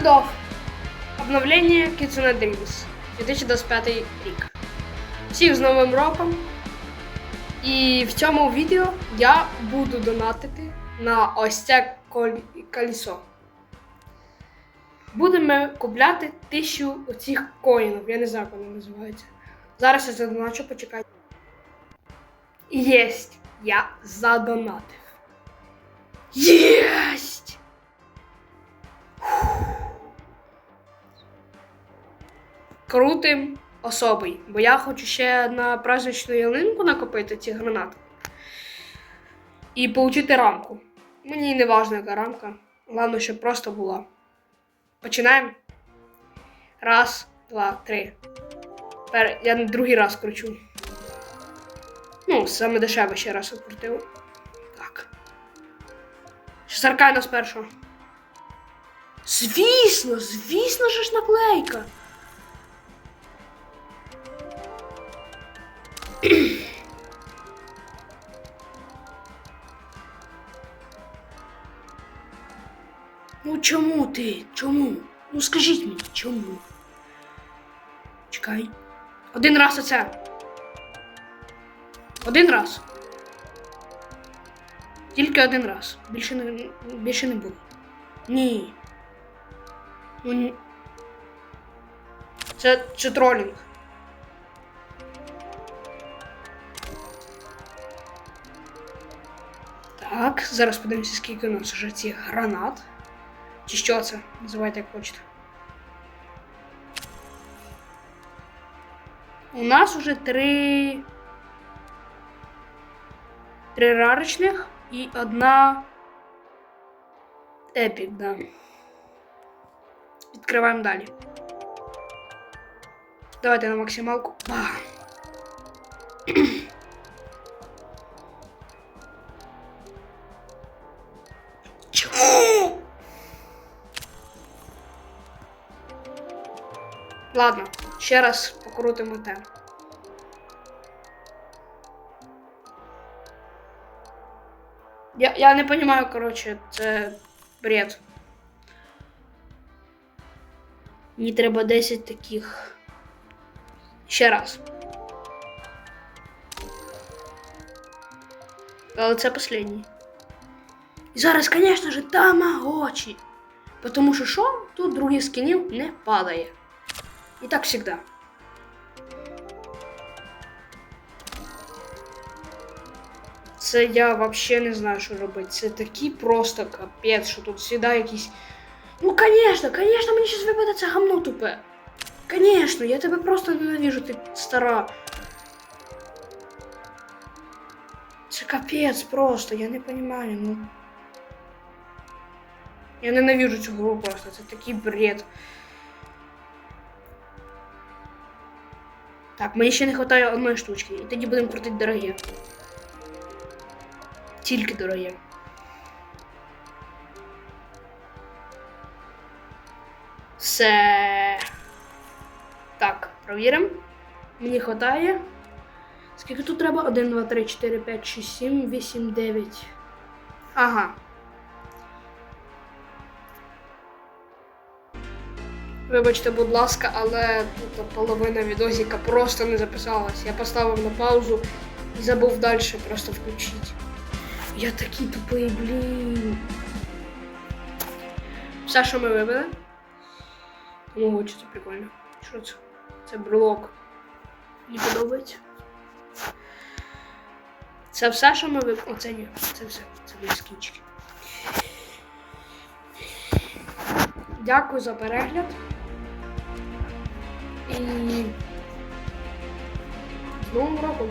Sedov. Обновлення Kitsune Dreams 2025 рік. Всіх з Новим роком! І в цьому відео я буду донатити на ось це колі- колесо. Будемо купляти тисячу оцих коїнів. Я не знаю, як вони називаються. Зараз я задоначу, почекайте. Єсть! Я задонатив. Єсть! Крутим особий, бо я хочу ще на праздничну ялинку накопити ці гранати і отримати рамку. Мені не важна, яка рамка. Головне, щоб просто була. Починаємо. Раз, два, три. Тепер я на другий раз кручу. Ну, саме дешеве ще раз окрутив. Так. Шестеркайно спершу. Звісно, звісно ж наклейка. Ну чому ти? Чому? Ну скажіть мені, чому? Чекай. Один раз оце. Один раз. Тільки один раз. Більше не, більше не було. Ні. Ну ні. Це, це тролінг. Так, зараз подивимося, скільки у нас вже цих гранат. Чи що це? Називайте як хочете. У нас уже три. Три рарочних і одна епік, да. Відкриваємо далі. Давайте на максималку. Бах. Ладно, ще раз покрутимо те. Я, я не розумію, коротше, це бред. Мені треба 10 таких. Ще раз. Але це останній. І зараз, звісно ж, тамагочі. Тому що що? Тут других скінів не падає. І так завжди. Це я взагалі не знаю, що робити. Це такий просто капець, що тут завжди якісь. Ну, конечно, конечно, мені зараз випаде це гамно тупе. Конечно, я тебе просто ненавижу, ти стара. Це капець просто, я не розумію, ну. Я ненавижу цю гру просто, це такий бред. Так, мені ще не вистачає одної штучки, і тоді будемо крутити дорогі. Тільки дорогі. Все. Так, провіримо. Мені вистачає. Скільки тут треба? 1, 2, 3, 4, 5, 6, 7, 8, 9. Ага. Вибачте, будь ласка, але тут половина відосика просто не записалась. Я поставив на паузу і забув далі просто включити. Я такий тупий, блін. Все, що ми вибили. Тому це прикольно. Що це? Це брелок. Мені подобається. Це все, що ми вибили. Оце ні. Це все. Це мої скінчики. Дякую за перегляд. І з Новим роком!